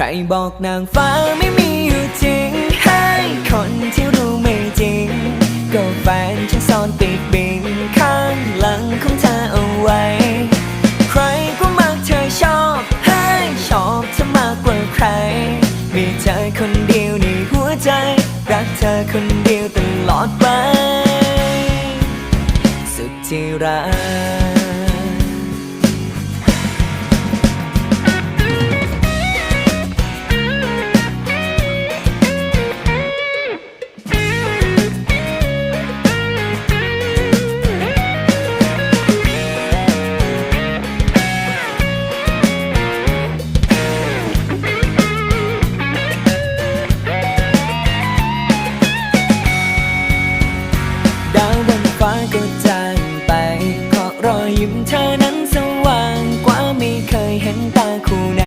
ใครบอกนางฟ้าไม่มีอยู่จริง ให้คนที่รู้ไม่จริง ก็แฟนฉันซ่อนติดบิงข้างหลังของเธอเอาไว้ ใครก็มักเธอชอบ ให้ชอบเธอมากกว่าใคร มีเธอคนเดียวในหัวใจ รักเธอคนเดียวตลอดไป สุดที่รักาก็จางไปขอรรอยยิ้มเธอนั้นสว่างกว่าไม่เคยเห็นตาคู่